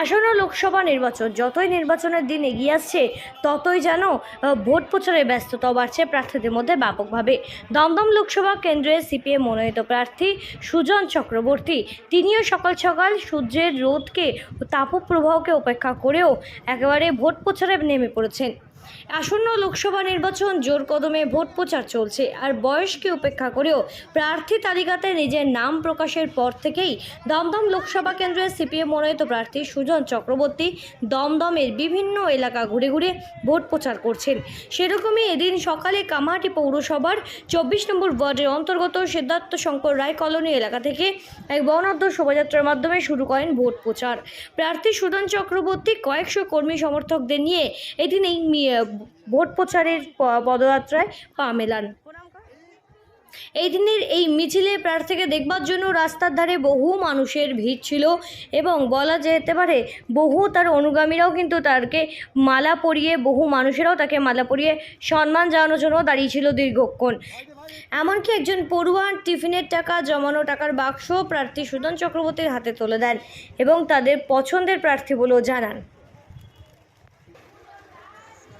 আসন্ন লোকসভা নির্বাচন যতই নির্বাচনের দিন এগিয়ে আসছে, ততই যেন ভোট প্রচারের ব্যস্ততা বাড়ছে প্রার্থীদের মধ্যে ব্যাপকভাবে। দমদম লোকসভা কেন্দ্রে সিপিএম মনোনীত প্রার্থী সুজন চক্রবর্তী তিনিও সকাল সকাল সূর্যের রোদকে তাপপ্রবাহকে উপেক্ষা করেও একেবারে ভোট প্রচারে নেমে পড়েছেন। আসন্ন লোকসভা নির্বাচন জোর কদমে ভোট প্রচার চলছে, আর বয়সকে উপেক্ষা করেও প্রার্থী তালিকাতে নিজের নাম প্রকাশের পর থেকেই দমদম লোকসভা কেন্দ্রের সিপিএম মনোনীত প্রার্থী সুজন চক্রবর্তী দমদমের বিভিন্ন এলাকা ঘুরে ঘুরে ভোট প্রচার করছেন। সেরকমই এদিন সকালে কামাহাটি পৌরসভার চব্বিশ নম্বর ওয়ার্ডের অন্তর্গত সিদ্ধার্থ শঙ্কর রায় কলোনি এলাকা থেকে এক বর্ণাঢ্য শোভাযাত্রার মাধ্যমে শুরু করেন ভোট প্রচার। প্রার্থী সুজন চক্রবর্তী কয়েকশো কর্মী সমর্থকদের নিয়ে এদিন এই ভোট প্রচারের পদযাত্রায় পা মেলান। এই দিনের এই মিছিলে প্রার্থীকে দেখবার জন্য রাস্তার ধারে বহু মানুষের ভিড় ছিল এবং বলা যেতে পারে বহু তার অনুগামীরাও কিন্তু তাকে মালা পরিয়ে, বহু মানুষেরাও তাকে মালা পরিয়ে সম্মান জানানোর জন্য দাঁড়িয়েছিল দীর্ঘক্ষণ। এমনকি একজন পড়ুয়া টিফিনের টাকা, জমানো টাকার বাক্স প্রার্থী সুদন চক্রবর্তীর হাতে তুলে দেন এবং তাদের পছন্দের প্রার্থী বলেও জানান।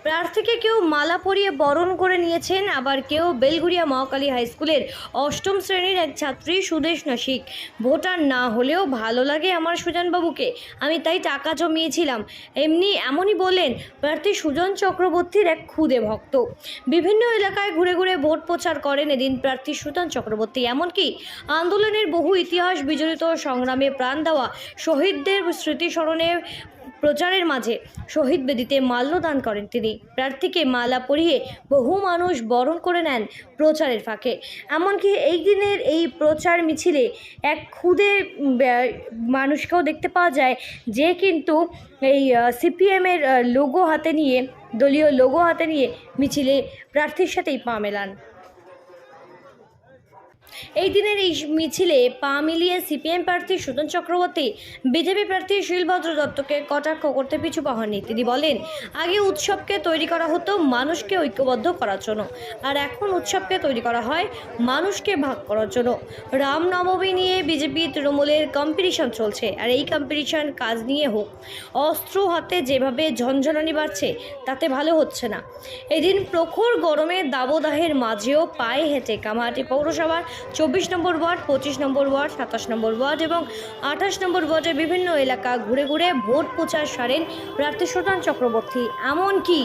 প্রার্থীকে কেউ মালা পরিয়ে বরণ করে নিয়েছেন। আবার কেউ বেলগুড়িয়া মহাকালী হাই স্কুলের অষ্টম শ্রেণির এক ছাত্রী সুদেশ নাসিক। ভোটার না হলেও ভালো লাগে আমার সুজনবাবুকে। আমি তাই টাকা জমিয়েছিলাম। এমনি এমনই বললেন প্রার্থী সুজন চক্রবর্তীর এক ক্ষুদে ভক্ত। বিভিন্ন এলাকায় ঘুরে ঘুরে ভোট প্রচার করেন এদিন প্রার্থী সুজন চক্রবর্তী। এমনকি আন্দোলনের বহু ইতিহাস বিজড়িত সংগ্রামে প্রাণ দেওয়া শহীদদের স্মৃতিস্মরণে প্রচারের মাঝে শহীদ বেদিতে মাল্যদান করেন তিনি। প্রার্থীকে মালা পরিয়ে বহু মানুষ বরণ করে নেন প্রচারের ফাঁকে। এমনকি এই দিনের এই প্রচার মিছিলে এক ক্ষুদে মানুষকেও দেখতে পাওয়া যায় যে কিন্তু এই সিপিএমের লোগো হাতে নিয়ে, দলীয় লোগো হাতে নিয়ে মিছিলে প্রার্থীর সাথেই পা মেলান। এই দিনের এই মিছিলে পা মিলিয়ে সিপিএম প্রার্থী সুদন চক্রবর্তী, বিজেপি প্রার্থী শিলভদ্র দত্তকে কটাক্ষ করতে পিছু পাহননি। তিনি বলেন, আগে উৎসবকে তৈরি করা হতো মানুষকে ঐক্যবদ্ধ করার জন্য, আর এখন উৎসবকে তৈরি করা হয় মানুষকে ভাগ করার জন্য। রামনবমী নিয়ে বিজেপি তৃণমূলের কম্পিটিশন চলছে, আর এই কম্পিটিশন কাজ নিয়ে হোক। অস্ত্র হাতে যেভাবে ঝনঝনানি বাড়ছে, তাতে ভালো হচ্ছে না। এদিন প্রখর গরমে দাবদাহের মাঝেও পায়ে হেঁটে কামাহাটি পৌরসভার চব্বিশ নম্বর ওয়ার্ড, পঁচিশ নম্বর ওয়ার্ড, সাতাশ নম্বর ওয়ার্ড এবং আঠাশ নম্বর ওয়ার্ডের বিভিন্ন এলাকা ঘুরে ঘুরে ভোট প্রচার সারেন প্রার্থী সুদান চক্রবর্তী। এমনকি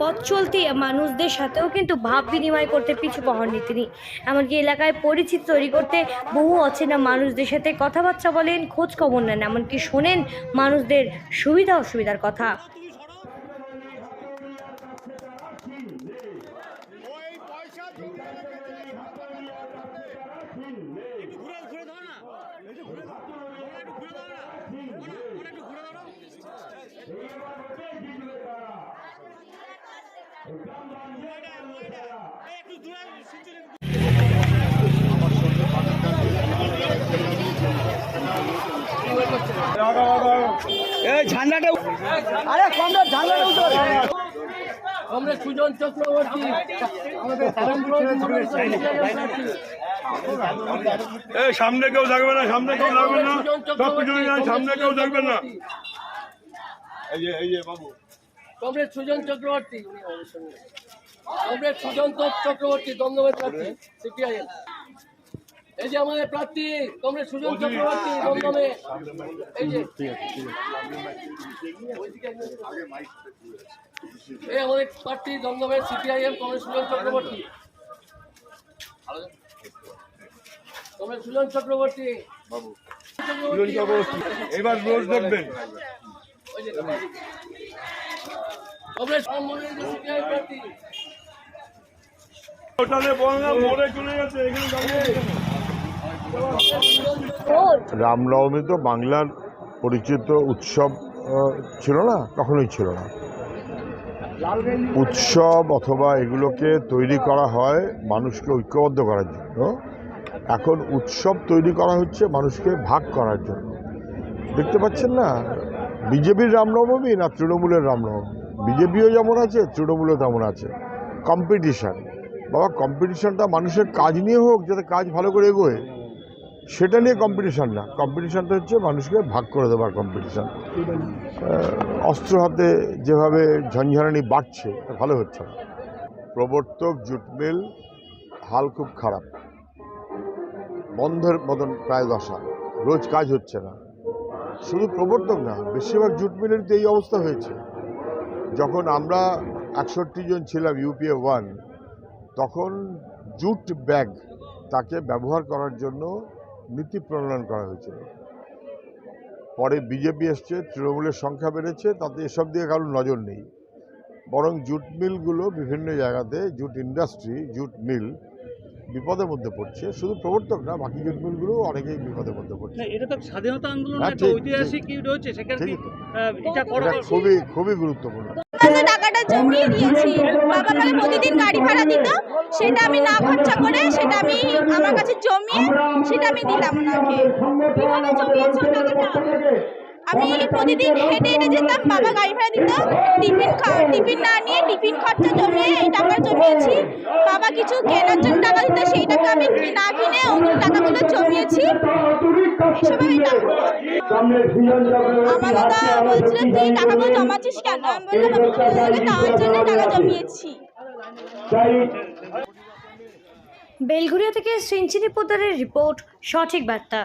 পথ চলতি মানুষদের সাথেও কিন্তু ভাব বিনিময় করতে পিছু পাহননি তিনি। এমনকি এলাকায় পরিচিতি তৈরি করতে বহু অচেনা মানুষদের সাথে কথাবার্তা বলেন, খোঁজ খবর নেন, এমনকি শোনেন মানুষদের সুবিধা অসুবিধার কথা ওই পয়সা জমা রেখেছে এই ভাতার নিয়ে একটু ঘুরে ঘুরে দাও না এই যে ঘুরে দাও ওরা একটু ঘুরে দাও না ওরা ওরা একটু ঘুরে দাও না ওইটা, ওইটা। এই একটু দূরে সিঞ্চুরি এই ঝান্ডাটা আরে কমরে ঝান্ডাটা উঠো কমরেড সুজন চক্রবর্তী এই সামনে কেউ থাকবে না সামনে কেউ থাকবে না। সব পিছনে সামনে কেউ থাকবে না। এই যে এই যে বাবু। কমরেড সুজন চক্রবর্তী। কমরেড সুজন চক্রবর্তী দমদমের প্রার্থী সিপিআইএম এই যে আমাদের প্রার্থী কমরেড সুজন চক্রবর্তী দমদমে। এই যে। এই আমাদের প্রার্থী দমদমের CPIM comrade Sujan Chakraborty. Comrade Sujan Chakraborty. Chakraborty এবার রোজ দেখবেন। কমরেড সিপিআই প্রার্থী ওটালে বল না মরে চলে যাচ্ছে এখানে দাঁড়িয়ে আছে কেন? রামনবমী তো বাংলার পরিচিত উৎসব ছিল না? কখনোই ছিল না। উৎসব অথবা এগুলোকে তৈরি করা হয় মানুষকে ঐক্যবদ্ধ করার জন্য। এখন উৎসব তৈরি করা হচ্ছে মানুষকে ভাগ করার জন্য। দেখতে পাচ্ছেন না? বিজেপির রামনবমী না তৃণমূলের রামনবমী? বিজেপিও যেমন আছে, তৃণমূলও তেমন আছে। কম্পিটিশান বাবা কম্পিটিশনটা মানুষের কাজ নিয়ে হোক, যাতে কাজ ভালো করে এগোয়, সেটা নিয়ে কম্পিটিশন না। কম্পিটিশনটা হচ্ছে মানুষকে ভাগ করে দেওয়ার কম্পিটিশন অস্ত্র হাতে যেভাবে ঝঞ্ঝানি বাড়ছে ভালো হচ্ছে না। প্রবর্তক জুট মিল হাল খুব খারাপ। বন্ধের মতন প্রায় দশা রোজ কাজ হচ্ছে না। শুধু প্রবর্তক না, বেশিরভাগ জুট মিলের এই অবস্থা হয়েছে। যখন আমরা একষট্টি জন ছিলাম ইউপিএ ওয়ান তখন জুট ব্যাগ তাকে ব্যবহার করার জন্য নীতি প্রণয়ন করা হয়েছিল। পরে বিজেপি এসছে তৃণমূলের সংখ্যা বেড়েছে তাতে এসব দিকে কারোর নজর নেই। বরং জুট মিলগুলো বিভিন্ন জায়গাতে জুট ইন্ডাস্ট্রি জুট মিল বিপদের মধ্যে পড়ছে। শুধু প্রবর্তক না বাকি জুট মিলগুলো অনেকেই বিপদের মধ্যে পড়ছে। না, এটা তো স্বাধীনতা আন্দোলন হ্যাঁ, ঐতিহাসিক কি রয়েছে সেখানে করা খুবই খুবই গুরুত্বপূর্ণ। টাকাটা জমিয়ে দিয়েছি। বাবা আমাকে প্রতিদিন গাড়ি ভাড়া দিত। সেটা আমি না খরচা করে সেটা আমি আমার কাছে জমিয়ে সেটা আমি দিলাম ওনাকে। কীভাবে জমিয়েছো টাকাটা? আমি প্রতিদিন হেঁটে হেঁটে যেতাম, বাবা গাড়ি ভাড়া দিত। টিফিন টিফিন না নিয়ে টিফিন খরচা জমিয়ে জমিয়েছি বাবা কিছু কেনার জন্য টাকা দিত সেই টাকা আমি না কিনে ওগুলো টাকাগুলো জমিয়েছি। এসব আমি টাকা আমার দাদা বলছিল তুই টাকাগুলো জমাচ্ছিস কেন? আমি বললাম আমি তোকে দেওয়ার জন্য টাকা জমিয়েছি। বেলঘুরিয়া থেকে সিঞ্চিনি পোদ্দারের রিপোর্ট সঠিক বার্তা।